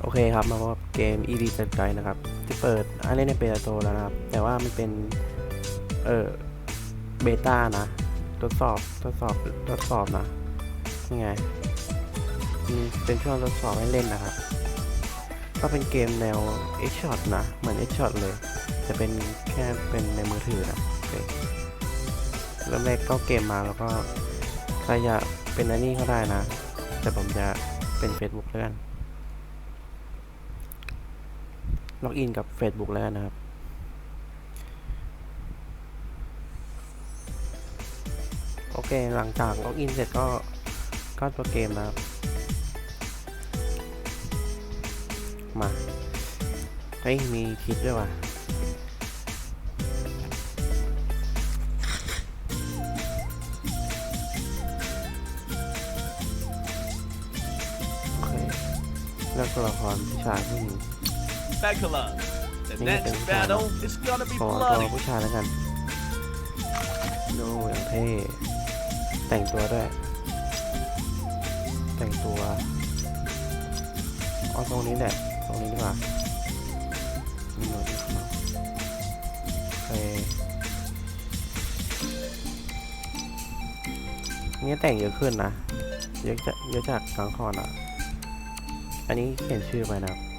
โอเคครับ มาพบเกม ED s t r i นะครับ ที่เปิดอันเล่นในเบต้าโตแล้วนะครับ แต่ว่ามันเป็น เออเบต้านะ ทดสอบ ทดสอบ ทดสอบนะนี่ไงมันเป็นช่วงทดสอบให้เล่นนะครับ ก็เป็นเกมแนว X Shot นะ เหมือน X Shot เลย จะเป็นแค่เป็นในมือถือนะเคเริ่มแรกก็เกมมาแล้วก็ใครอยากเป็นอันนี้ก็ได้นะ แต่ผมจะเป็น Facebook แล้วกัน ล็อกอินกับ Facebook แล้วนะครับ โอเคหลังจากล็อกอินเสร็จก็ก็ตัวเกมนะครับ มาเฮ้ยมีคลิปด้วยว่ะโอเคเลือกตัวละครผู้ชายผู้หญิง Specula. The Ini next tengok battle is gonna be ขอตัว bloody. ผู้ชายแล้วกันดูอย่างเท่แต่งตัวด้วย แต่งตัวเอาตรงนี้แหละตรงนี้ดีกว่ามีหนวดมีเขาโอเคนี่แต่งเยอะขึ้นนะ เยอะจากเยอะจากครั้งก่อนอะ อันนี้เขียนชื่อไปนะครับ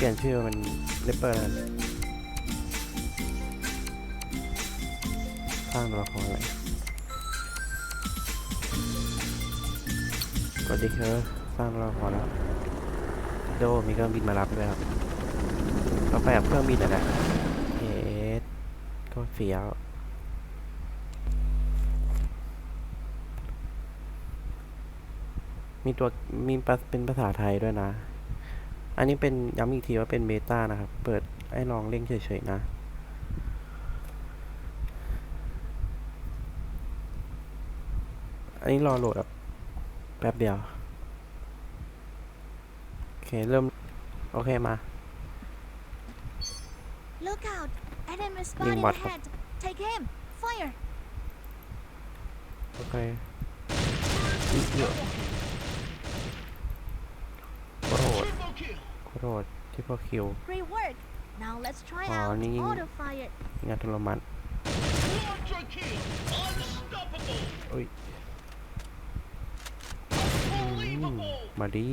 เปลี่ยนชื่อเป็นเลเปอร์สร้างตัวละครอะไรกดดิคอร์สร้างตัวละครแล้วโดมีเครื่องบินมารับด้วยครับเราไปกับเครื่องบินนั่นะเฮดก็เฟี้ยวมีตัวมีภาเป็นภาษาไทยด้วยนะ อันนี้เป็นย้ำอีกทีว่าเป็นเบต้านะครับ เปิดให้ลองเล่นเฉยๆนะ อันนี้รอโหลดแบบแป๊บเดียว โอเค เริ่ม โอเคมา Look out! Enemy Nhìn spotted mặt ahead. Take aim. Fire. โอเคอีกเยอะโคตรโหด Triple kill. โคตรโหดที่พอคิว Great work. Now let's try Oh, out ini- auto fire. งานทุรมัน Quadra kill. Unstoppable. อุ้ย Unbelievable. มาดี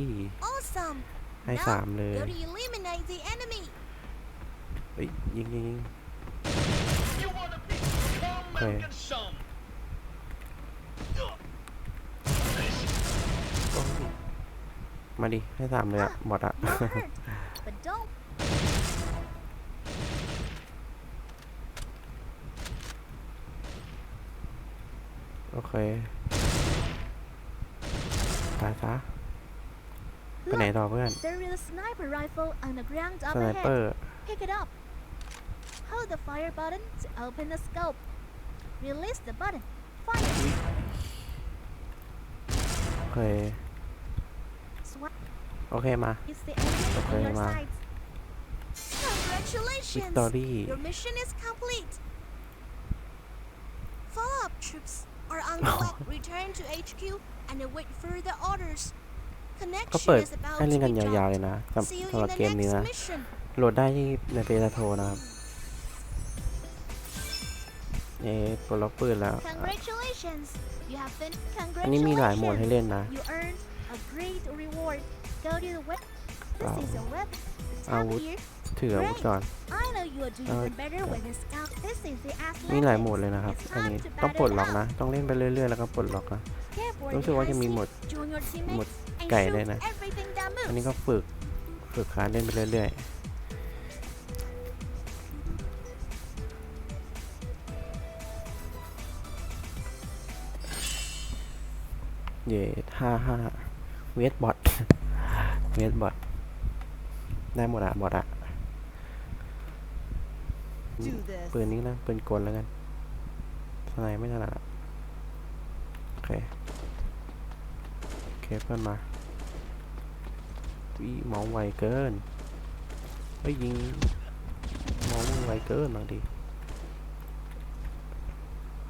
Awesome. ให้ Now สามเลย go to eliminate the enemy. เฮ้ยยิงยิงยิง You wanna be? Come Okay. and get some. โอ้ย มาดิ ให้สามเลยอะหมดอะ You're hurt, but don't. โอเค ตายซะไป Look, ไหนต่อเพื่อน there is a sniper rifle on the ground ส up ไนเปอ ahead. ร์ Pick it up. Hold the fire button to open the scope. Release the button. Fire. โอเค Swat โอเคมา is the enemy Okay, on your ma. sides. Congratulations! วิกตอรี่ Your mission is complete. Follow-up troops are on the way. Return to HQ and await further orders. ก็เปิด Connection is about ให้เล่น to กัน be ยาวๆ dropped. เลยนะสำ See you สำหรับ in เก the มนี้ next นะ mission. โหลดได้ที่ในเบต้าโทนะครับเอ๊ะปลดล็อกปืนแล้ว Congratulations! You have been อันนี้มีหลายโหมดให้ congratulations. เล่นนะ You earned a great reward. Go to the web. This Wow. is a web. Tap Awut. here. ถืออาวุธก่อน I know you are doing Uh, even better with this scout. This is the athletic. มีหลายโหมดเลยนะครับ It's อัน time นี้ to ต้อง battle ปลด it ล็อก out. นะ ต้องเล่นไปเรื่อยๆ แล้วก็ปลดล็อกนะ Careful รู้สึกว่าจะมี behind โหมด seat. Join your หมด teammates and ไก่ shoot ด้วยนะ everything that อันนี้ moves. ก็ฝึก ฝึกการเล่นไปเรื่อยๆเย่ห้าห้า เวทบอทเวทบอทได้หมดอะบอทอะปืนนี้นะปืนกลแล้วกันสไนไม่ถนัดอะโอเคโอเคเพื่อนมาวิมาส์ไวเกินเฮ้ยยิงมาส์ไวเกินบางที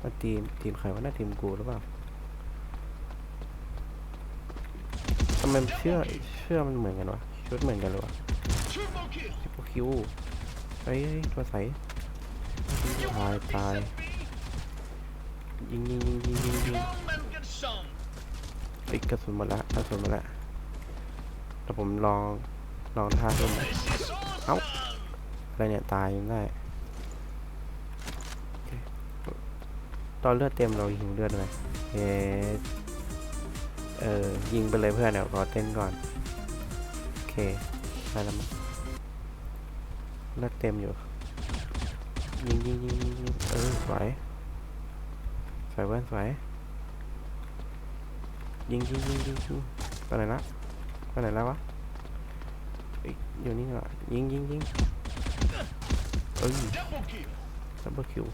ว่าทีมทีมใครวะน่าทีมกูหรือเปล่าำไมเชื่อเชื่อมันเหมือนกันวะชุดเหมือนกันเลยวะทิปเปคิวเฮ้ยตัวใสตายตายยิงยิงยิงยิงยิงยิงไอ้กระสุนหมดละกระสุนหมดละแต่ผมลองลองท่าขึ้น This is Ow. awesome. อะไรเนี่ยตายได้ตอนเลือดเต็มเรายิงเลือดไหมเอส เออ ยิงไปเลยเพื่อนเดี๋ยวขอเต้นก่อน โอเคได้แล้วมั้งเลือดเต็มอยู่ ยิงยิงยิงยิงยิงเออสวยสวยเพื่อนสวยยิงยิงยิงยิงยิงไปไหนละไปไหนแล้ววะอยอยู่นี่เหรอยิงยิงยิงเอ้ยดับเบิลคิว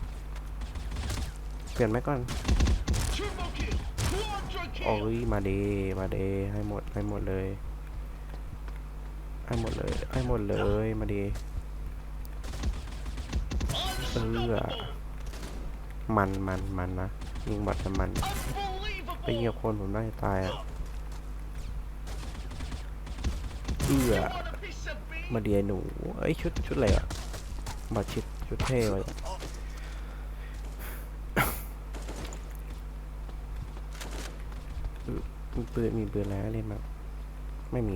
เปลี่ยนไหมก่อน โอ้ยมาเดมาเดให้หมดให้หมดเลยให้หมดเลยให้หมดเลยมาเด Unstoppable. มันมันมันนะยิงบอดแต่มันไปยิงกับคนผมได้ตายอะเอือมาเดียหนูเอ้ยชุดชุดอะไรอะบอดชิดชุดเท่ไว้ มีปืนมีปืนแล้วเล่นมาไม่มี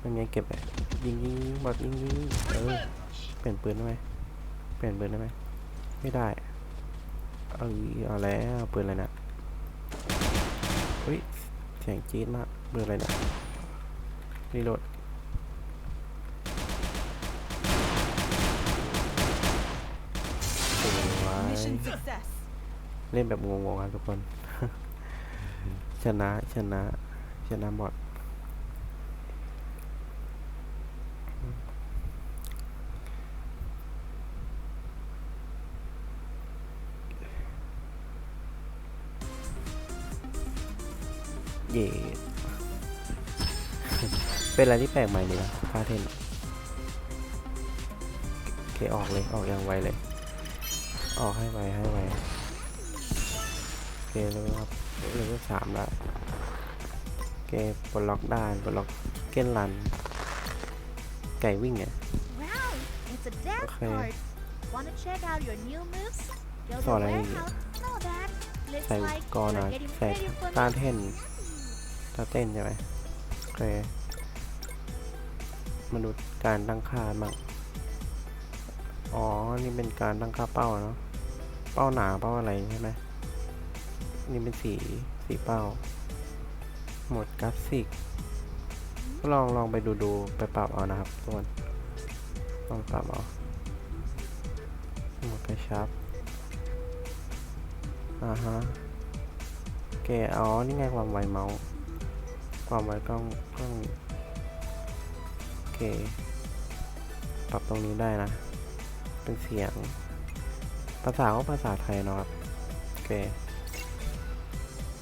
ไม่มีเก็บเลยยิงยิงยิงบอดยิงยิงเออ Revenge. เปลี่ยนปืนได้ไหมเปลี่ยนปืนได้ไหมไม่ได้เอาอีเอาแล้วปืนอะไรนะเฮ้ยเสียงจี๊ดมากปืนอะไรนะรีโหลดสวย Mission success. เล่นแบบงงๆครับทุกคน ชนะ ชนะ ชนะบอดเย่เป็นอะไรที่แปลกใหม่ดีนะพาเทนโอเคออกเลย ออกอย่างไวเลย ออกให้ไวให้ไวโอเคเลยครับ เลยก็สามแล้วโอเคปลดล็อกได้ปลดล็อกเก้นรัน ไก่วิ่งไง Wow, it's a dance Okay. part. Wanna check out your new moves? Go to Sorry. warehouse. Know that. Looks ใส่ like กอ you're นะ getting ใส่ ready for ตา me. เต้นตาเต้นใช่ไหมโอเคมาดูการตั้งค่าบ้างอ๋อ นี่เป็นการตั้งค่าเป้าเนาะ เป้าหนาเป้าอะไรใช่ไหม นี่เป็นสีสีเป้า โหมดกราฟิก ลองลองไปดูดูไปปรับเอานะครับทุกคนลองปรับเอาโหมดกระชับ อ่าฮะโอเคอ๋อนี่ไงความไวเมาส์ ความไวกล้องกล้องโอเคปรับตรงนี้ได้นะ เป็นเสียง ภาษาก็ภาษาไทยเนาะครับโอเค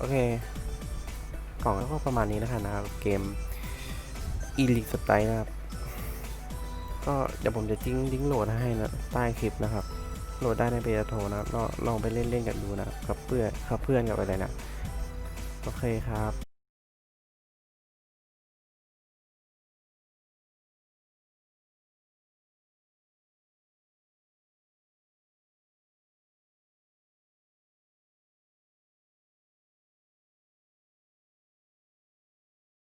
โอเค กล่องก็ประมาณนี้นะครับนะครับ เกมอีลิสไตนะครับ ก็เดี๋ยวผมจะจิ้งลิงก์โหลดให้นะใต้คลิปนะครับ โหลดได้ในเบต้าโทนะครับลองลองไปเล่นเล่นกันดูนะครับกับเพื่อนกับเพื่อนกับอะไรนะ โอเคครับ